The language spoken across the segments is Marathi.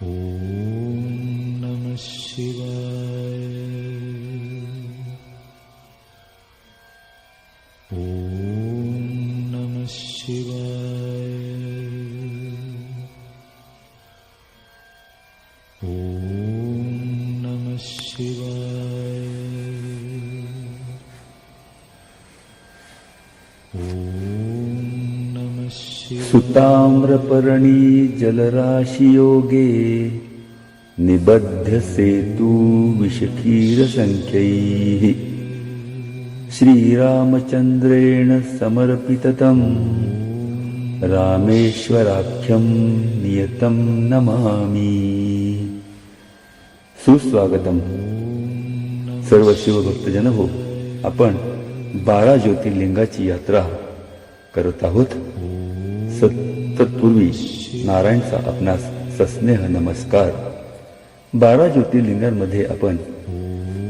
Oh. सुताम्रपर्णी जलराशियोगे निबध्य सेतु विषकीरसङ्ख्यैः श्रीरामचन्द्रेण समर्पिततम् रामेश्वराख्यं नियतं नमामि। सुस्वागतम। सर्व शिवभक्तजन हो आपण बारा ज्योतिर्लिंगाची यात्रा तत्पूर्वी नारायणचा आपणास सस्नेह नमस्कार. बारा ज्योतिर्लिंगांमध्ये आपण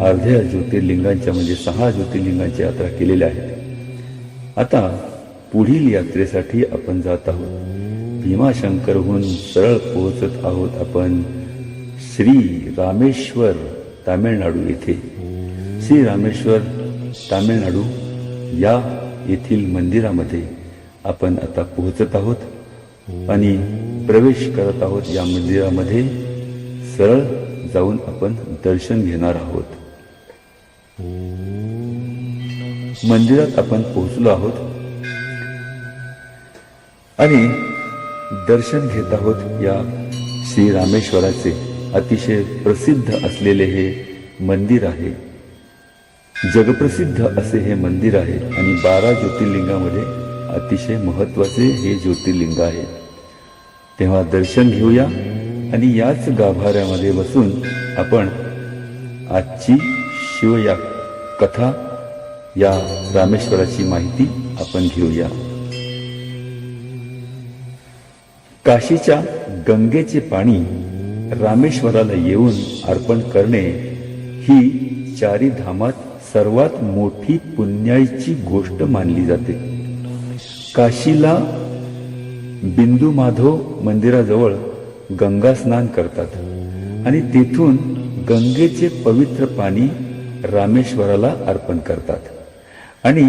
अर्ध्या ज्योतिर्लिंगांच्या म्हणजे सहा ज्योतिर्लिंगांची यात्रा केलेल्या आहेत आता पुढील यात्रेसाठी आपण जात आहोत. भीमाशंकरहून सरळ पोहोचत आहोत आपण श्री रामेश्वर तामिळनाडू येथे. श्री रामेश्वर तामिळनाडू या येथील मंदिरामध्ये. आपण आता पोहोचत आहोत आणि प्रवेश करत आहोत या मंदिरामध्ये. सरळ जाऊन आपण दर्शन घेणार आहोत. मंदिरात आपण पोहोचलो आहोत. आणि दर्शन घेत आहोत या श्री रामेश्वराचे अतिशय प्रसिद्ध असलेले हे मंदिर आहे. जगप्रसिद्ध असे हे मंदिर आहे आणि बारा ज्योतिर्लिंगामध्ये अतिशय महत्त्वाचे हे ज्योतिर्लिंग आहे. तेव्हा दर्शन घेऊया आणि याच गाभाऱ्यामध्ये बसून आपण आजची शिव या कथा या रामेश्वराची माहिती आपण घेऊया. काशीच्या गंगेचे पाणी रामेश्वराला येऊन अर्पण करणे ही चारी धामात सर्वात मोठी पुण्याईची गोष्ट मानली जाते. काशीला बिंदू माधव मंदिराजवळ गंगा स्नान करतात. आणि तेथून गंगेचे पवित्र पाणी रामेश्वराला अर्पण करतात. आणि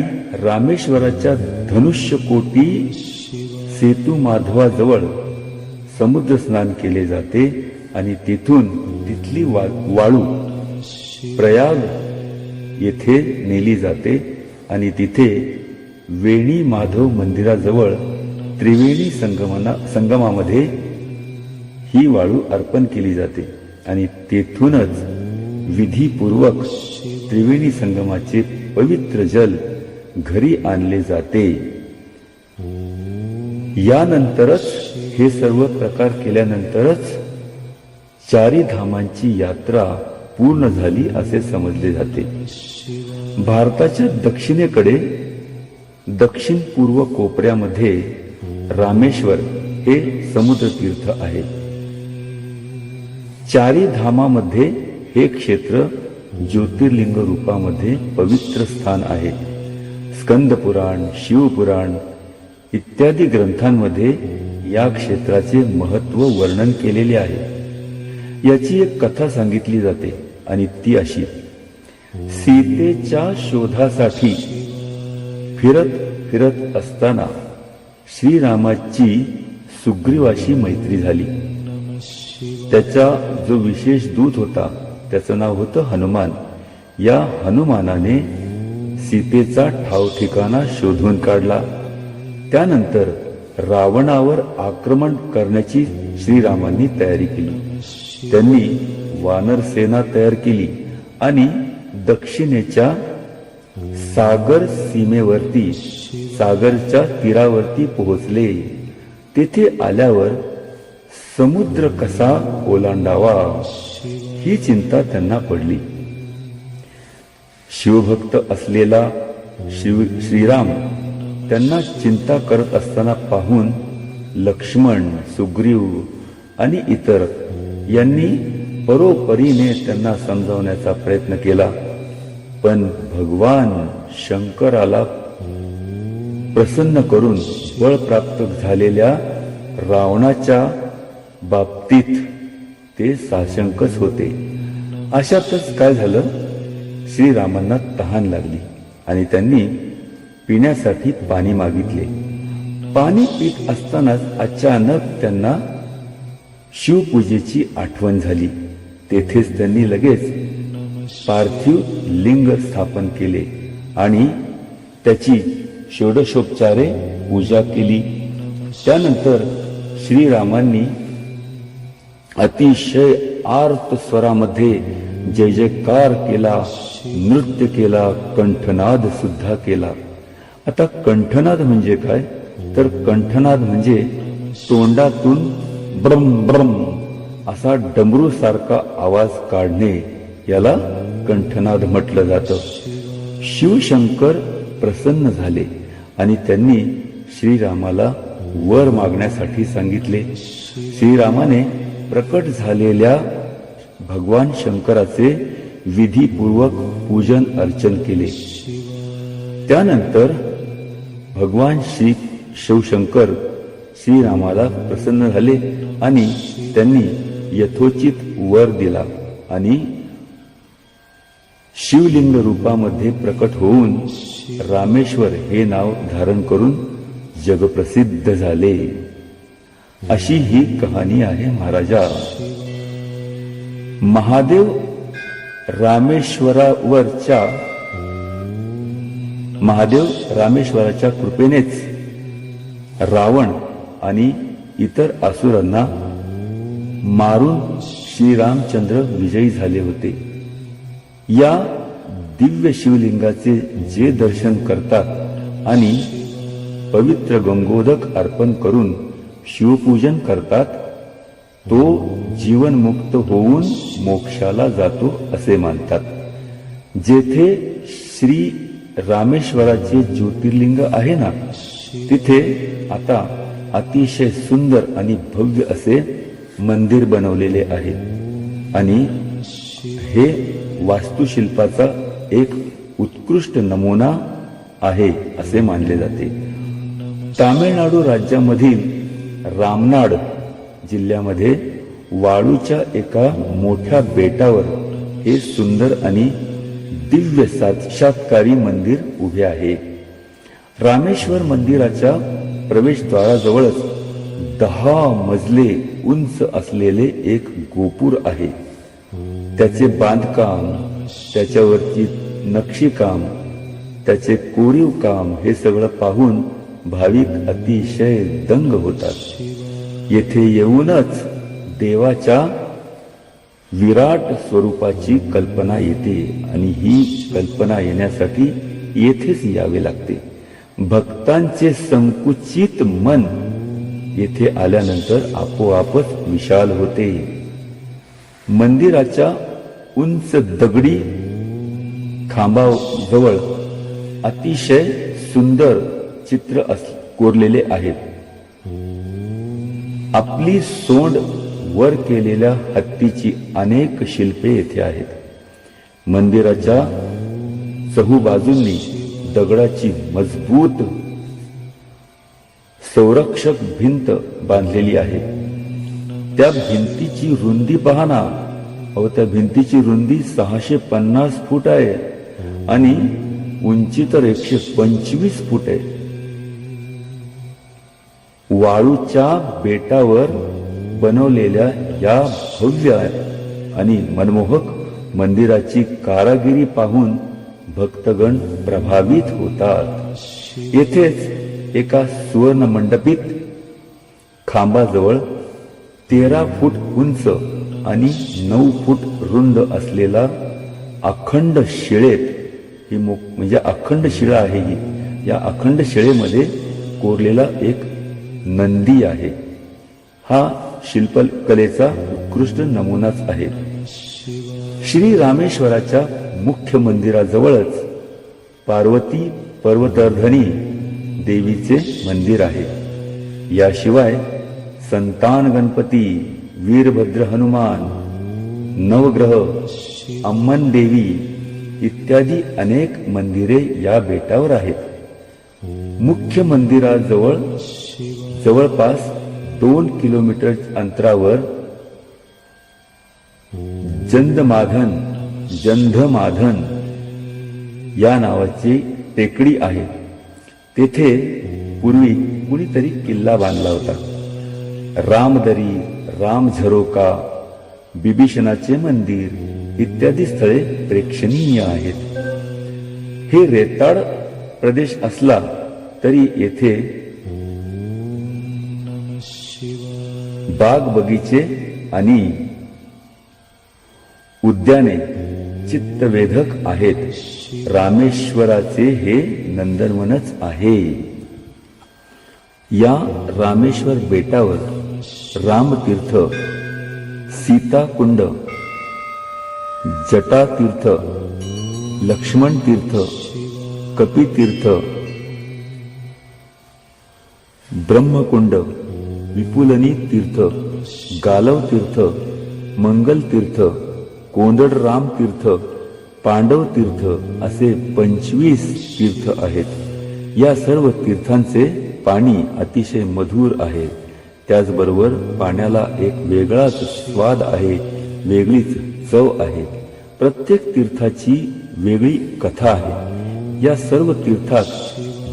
रामेश्वराच्या धनुष्यकोटी सेतू माधवाजवळ समुद्र स्नान केले जाते आणि तेथून तिथली वा वाळू प्रयाग येथे नेली जाते आणि तिथे वेणी माधव मंदिराजवळ त्रिवेणी संगमना संगमामध्ये ही वाळू अर्पण केली जाते. आणि तेथूनच विधीपूर्वक त्रिवेणी संगमाचे पवित्र जल घरी आणले जाते. यानंतरच हे सर्व प्रकार केल्यानंतरच चारी धामांची यात्रा पूर्ण झाली असे समजले जाते. भारताच्या दक्षिणेकडे दक्षिण पूर्व कोपऱ्यामध्ये रामेश्वर हे समुद्रतीर्थ आहे. चारी धामामध्ये हे क्षेत्र ज्योतिर्लिंग रूपामध्ये पवित्र स्थान आहे. स्कंद पुराण शिवपुराण इत्यादी ग्रंथांमध्ये या क्षेत्राचे महत्त्व वर्णन केलेले आहे. याची एक कथा सांगितली जाते आणि ती अशी. सीतेच्या शोधासाठी फिरत फिरत असताना श्रीरामाची सुग्रीवाशी मैत्री झाली. त्याचा जो विशेष दूत होता त्याचं नाव होतं हनुमान. या हनुमानाने सीतेचा ठाव ठिकाणा शोधून काढला. त्यानंतर रावणावर आक्रमण करण्याची श्रीरामांनी तयारी केली. त्यांनी वानर सेना तयार केली आणि दक्षिणेच्या सागर सीमेवरती सागरच्या तीरावरती पोहोचले. तेथे आल्यावर समुद्र कसा ओलांडावा ही चिंता त्यांना पडली. शिवभक्त असलेला शिव श्रीराम त्यांना चिंता करत असताना पाहून लक्ष्मण सुग्रीव आणि इतर यांनी परोपरीने त्यांना समजावण्याचा प्रयत्न केला. पण भगवान शंकराला प्रसन्न करून बळ प्राप्त झालेल्या रावणाच्या बाबतीत ते साशंकच होते. अशातच काय झालं? श्रीरामांना तहान लागली आणि त्यांनी पिण्यासाठी पाणी मागितले. पाणी पीत असतानाच अचानक त्यांना शिवपूजेची आठवण झाली. तेथेच त्यांनी लगेच पार्थिव लिंग स्थापन केले आणि त्याची षोडशोपचारे पूजा केली. त्यानंतर श्रीरामांनी अतिशय आर्त स्वरामध्ये जय जयकार केला नृत्य केला कंठनाद सुद्धा केला. आता कंठनाद म्हणजे काय? तर कंठनाद म्हणजे तोंडातून ब्रम ब्रम असा डमरू सारखा आवाज काढणे याला कंठनाद म्हटलं जातं. शिवशंकर प्रसन्न झाले आणि त्यांनी श्रीरामाला वर मागण्यासाठी सांगितले. श्रीरामाने प्रकट झालेल्या भगवान शंकराचे विधीपूर्वक पूजन अर्चन केले. त्यानंतर भगवान श्री शिवशंकर श्रीरामाला प्रसन्न झाले आणि त्यांनी यथोचित वर दिला आणि शिवलिंग रूपामध्ये प्रकट होऊन रामेश्वर हे नाव धारण करून जगप्रसिद्ध झाले. अशी ही कहाणी आहे महाराजा. महादेव रामेश्वरावरच्या महादेव रामेश्वराच्या कृपेनेच रावण आणि इतर असुरांना मारून श्रीरामचंद्र विजयी झाले होते. या दिव्य शिवलिंगाचे जे दर्शन करतात आणि पवित्र गंगोदक अर्पण करून शिवपूजन करतात तो जीवनमुक्त होऊन मोक्षाला जातो असे मानतात. जेथे श्री रामेश्वराचे ज्योतिर्लिंग आहे ना तिथे आता अतिशय सुंदर आणि भव्य असे मंदिर बनवलेले आहे. आणि हे वास्तुशिल्पाचा एक उत्कृष्ट नमुना आहे असे मानले जाते. तामिळनाडू राज्यामधील रामनाड जिल्ह्यामध्ये वाळूच्या एका मोठ्या बेटावर हे सुंदर आणि दिव्य साक्षात्कारी मंदिर उभे आहे. रामेश्वर मंदिराच्या प्रवेशद्वाराजवळच दहा मजले उंच असलेले एक गोपूर आहे. त्याचे बांधकाम त्याच्यावरची नक्षीकाम त्याचे कोरीव काम हे सगळं पाहून भाविक अतिशय दंग होतात. येथे येऊनच देवाच्या विराट स्वरूपाची कल्पना येते आणि ही कल्पना येण्यासाठी येथेच यावे लागते. भक्तांचे संकुचित मन येथे आल्यानंतर आपोआपच विशाल होते. मंदिराच्या उंच दगडी खांबाजवळ अतिशय सुंदर चित्र अस कोरलेले आहेत. आपली सोंड वर केलेल्या हत्तीची अनेक शिल्पे येथे आहेत. मंदिराच्या चहूबाजूंनी दगडाची मजबूत संरक्षक भिंत बांधलेली आहे. त्या भिंतीची रुंदी पहा अहो त्या भिंतीची रुंदी सहाशे पन्नास फूट आहे. आणि उंची तर एकशे पंचवीस फूट आहे. वाळूच्या बेटावर बनवलेल्या या भव्य आणि मनमोहक मंदिराची कारागिरी पाहून भक्तगण प्रभावित होतात. येथेच एका सुवर्ण मंडपीत खांबाजवळ तेरा फूट उंच आणि नऊ फूट रुंद असलेला अखंड शिळेत ही मो म्हणजे अखंड शिळा आहे ही. या अखंड शिळेमध्ये कोरलेला एक नंदी आहे. हा शिल्पकलेचा उत्कृष्ट नमुनाच आहे. श्री रामेश्वराच्या मुख्य मंदिराजवळच पार्वती पर्वतर्धनी देवीचे मंदिर आहे. याशिवाय संतान गणपती वीरभद्र हनुमान नवग्रह अम्मन देवी इत्यादी अनेक मंदिरे या बेटावर आहेत. मुख्य मंदिराजवळ जवळपास दोन किलोमीटर अंतरावर जंदमाधन जंधमाधन या नावाची टेकडी आहे. तेथे पूर्वी कुणीतरी किल्ला बांधला होता. रामदरी राम झरोका बिभीषणाचे मंदिर इत्यादी स्थळे प्रेक्षणीय आहेत. हे रेताड प्रदेश असला तरी येथे बाग बगीचे आणि उद्याने चित्तवेधक आहेत. रामेश्वराचे हे नंदनवनच आहे. या रामेश्वर बेटावर रामतीर्थ सीताकुंड जटातीर्थ लक्ष्मण तीर्थ कपितीर्थ ब्रह्मकुंड विपुलनी तीर्थ गालव तीर्थ मंगल तीर्थ कोंदडराम तीर्थ पांडव तीर्थ असे पंचवीस तीर्थ आहेत. या सर्व तीर्थांचे पाणी अतिशय मधुर आहे. त्याचबरोबर पाण्याला एक वेगळाच स्वाद आहे वेगळीच चव आहे. प्रत्येक तीर्थाची वेगळी कथा आहे. या सर्व तीर्थात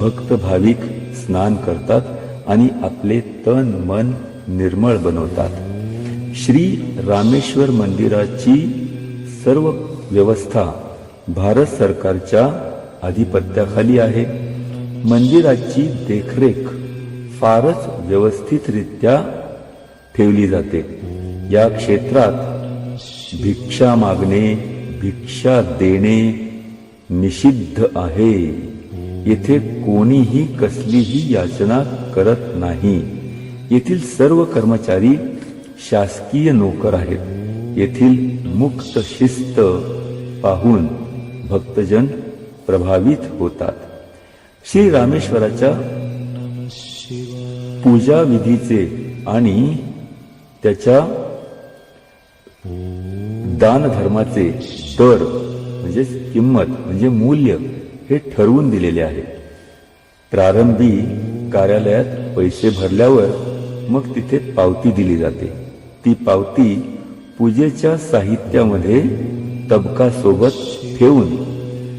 भक्त भाविक स्नान करतात आणि आपले तन मन निर्मळ बनवतात. श्री रामेश्वर मंदिराची सर्व व्यवस्था भारत सरकारच्या अधिपत्याखाली आहे. मंदिराची देखरेख फारच व्यवस्थितरित्या ठेवली जाते. या क्षेत्रात भिक्षा मागणे भिक्षा देणे निषिद्ध आहे. येथे कोणीही कसलीही याचना करत नाही. येथील सर्व कर्मचारी शासकीय नोकर आहेत. येथील मुक्त शिस्त पाहून भक्तजन प्रभावित होतात. श्री रामेश्वराच्या पूजा विधीचे आणि त्याच्या दान धर्माचे दर म्हणजे किंमत म्हणजे मूल्य हे ठरवून दिलेले आहे. प्रारंभी कार्यालयात पैसे भरल्यावर मग तिथे पावती दिली जाते. ती पावती पूजेच्या साहित्यामध्ये तबका सोबत ठेवून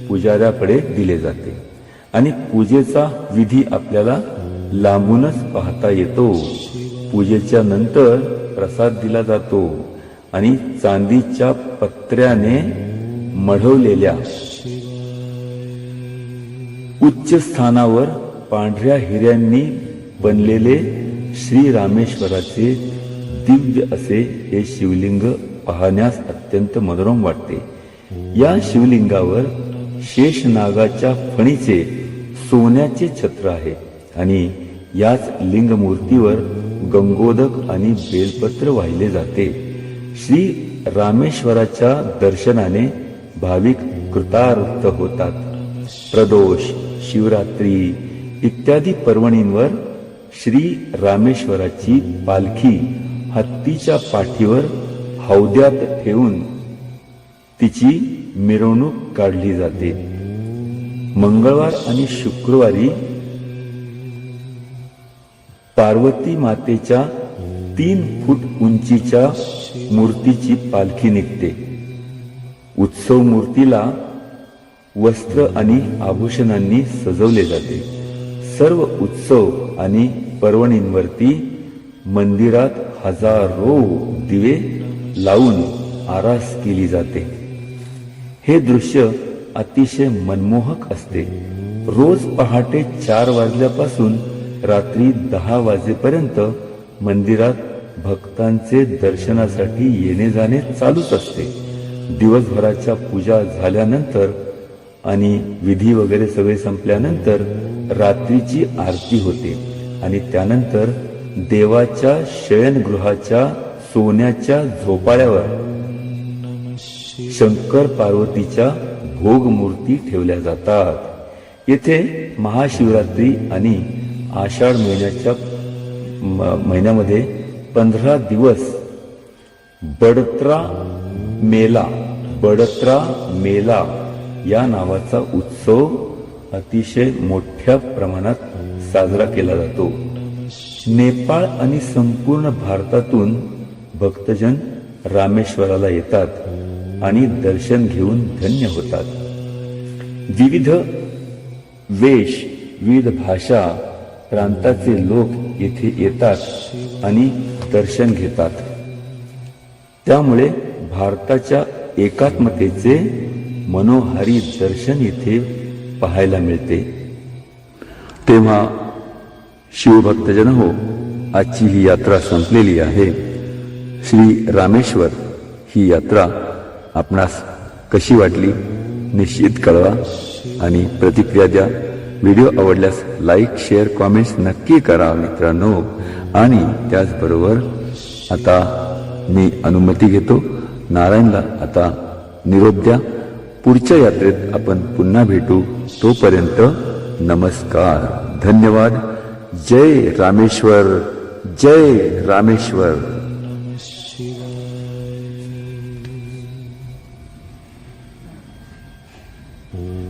पुजाऱ्याकडे दिले जाते. आणि पूजेचा विधी आपल्याला लांबूनच पाहता येतो. पूजेच्या नंतर प्रसाद दिला जातो आणि चांदीच्या पत्र्याने मढवलेल्या उच्च स्थानावर पांढऱ्या हिऱ्यांनी बनलेले श्री रामेश्वराचे दिव्य असे हे शिवलिंग पाहण्यास अत्यंत मनोरम वाटते. या शिवलिंगावर शेषनागाच्या फणीचे सोन्याचे छत्र आहे. आणि याच लिंगमूर्तीवर गंगोदक आणि बेलपत्र वाहिले जाते. श्री रामेश्वराच्या दर्शनाने भाविक कृतार्थ होतात. प्रदोष शिवरात्री इत्यादी पर्वणींवर श्री रामेश्वराची पालखी हत्तीच्या पाठीवर हौद्यात ठेवून तिची मिरवणूक काढली जाते. मंगळवार आणि शुक्रवारी पार्वती मातेच्या तीन फूट उंचीच्या मूर्तीची पालखी निघते. उत्सव मूर्तीला वस्त्र आणि आभूषणांनी सजवले जाते. सर्व उत्सव आणि पर्वणींवरती मंदिरात हजारो दिवे लावून आरास केली जाते. हे दृश्य अतिशय मनमोहक असते. रोज पहाटे चार वाजल्यापासून रात्री दहा वाजेपर्यंत मंदिरात भक्तांचे दर्शनासाठी येणे जाणे चालूच असते. दिवसभराच्या पूजा झाल्यानंतर आणि विधी वगैरे सगळे संपल्यानंतर रात्रीची आरती होते आणि त्यानंतर देवाच्या शयनगृहाच्या सोन्याच्या झोपाळ्यावर शंकर पार्वतीच्या भोग मूर्ती ठेवल्या जातात. येथे महाशिवरात्री आणि आषाढ महिन्याच्या म- महिन्यामध्ये पंधरा दिवस बडत्रा मेला बडत्रा मेला या नावाचा उत्सव अतिशय मोठ्या प्रमाणात साजरा केला जातो. नेपाळ आणि संपूर्ण भारतातून भक्तजन रामेश्वराला येतात आणि दर्शन घेऊन धन्य होतात. विविध वेश विविध भाषा प्रांताचे लोक येथे येतात आणि दर्शन घेतात. त्यामुळे भारताच्या एकात्मतेचे मनोहारी दर्शन येथे पाहायला मिळते. तेव्हा शिवभक्तजन हो आजची ही यात्रा संपलेली आहे. श्री रामेश्वर ही यात्रा आपणास कशी वाटली? निश्चित कळवा आणि प्रतिक्रिया द्या. व्हिडिओ आवडल्यास लाईक शेअर कॉमेंट्स नक्की करा मित्रांनो. आणि त्याचबरोबर आता मी अनुमती घेतो. नारायणला आता निरोप द्या. पुढच्या यात्रेत आपण पुन्हा भेटू. तोपर्यंत नमस्कार. धन्यवाद. जय रामेश्वर. जय रामेश्वर. नमः